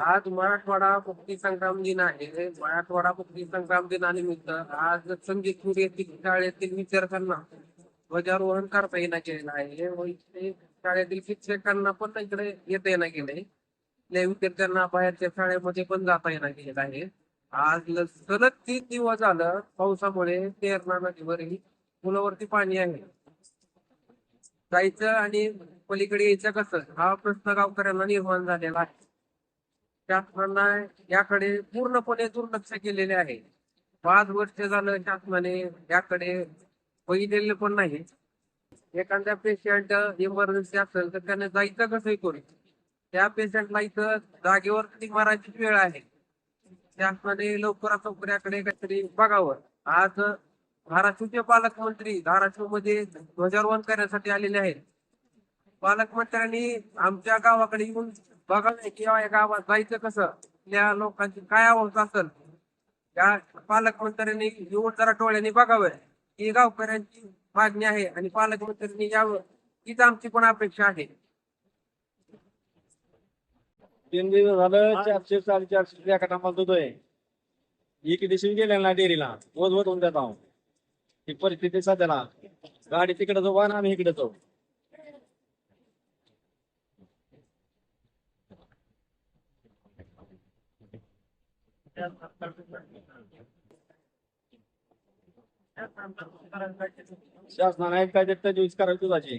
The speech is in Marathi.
आज मराठवाडा मुक्ती संग्राम दिन आहे. मराठवाडा मुक्ती संग्राम दिनानिमित्त आज संगीतपूर येथील शाळेतील विद्यार्थ्यांना ध्वजारोहण करता येणं गेलेलं आहे. व इथे शाळेतील शिक्षकांना पण इकडे येता येणं गेलंय त्या विद्यार्थ्यांना बाहेरच्या शाळेमध्ये पण जाता येणं गेलेलं आहे. आज ल- सलग तीन दिवस झालं पावसामुळे तेरणा नदीवरही पुलावरती पाणी आहे. जायचं आणि पलीकडे यायचं कसं? हा प्रश्न गावकऱ्यांना निर्माण झालेला आहे. शासनाला याकडे पूर्णपणे दुर्लक्ष केलेले आहे. पाच वर्ष झालं शासनाने याकडे बघितलेलं पण नाही. एखाद्या पेशंट इमर्जन्सी असेल तर त्याने जायचं कसं करू त्या पेशंटला इथं जागेवर मारायची वेळ आहे. शासनाने लवकरात लवकर याकडे काहीतरी बघावं. आज धाराशिवचे पालकमंत्री धाराशिवमध्ये ध्वजारोहण करण्यासाठी आलेले आहेत. पालकमंत्र्यांनी आमच्या गावाकडे येऊन बघावं किंवा या गावात जायचं कसं? त्या लोकांची काय अवस्था असेल? या पालकमंत्र्यांनी येऊन जरा डोळ्यांनी बघावं. ही गावकऱ्यांची मागणी आहे आणि पालकमंत्र्यांनी यावं. हीच आमची पण अपेक्षा आहे. तीन दिवस झालं चारशे साडेचारशे एका टायमाला दूध आहे एक दिवशी गेलेला ना डेअरीला? रोज रोज होऊन जात आहोत ही परिस्थिती सध्याला. गाडी तिकडे जाऊ आणि आम्ही इकडे जाऊ. शासनाने काय देत यूज करायची दुधाची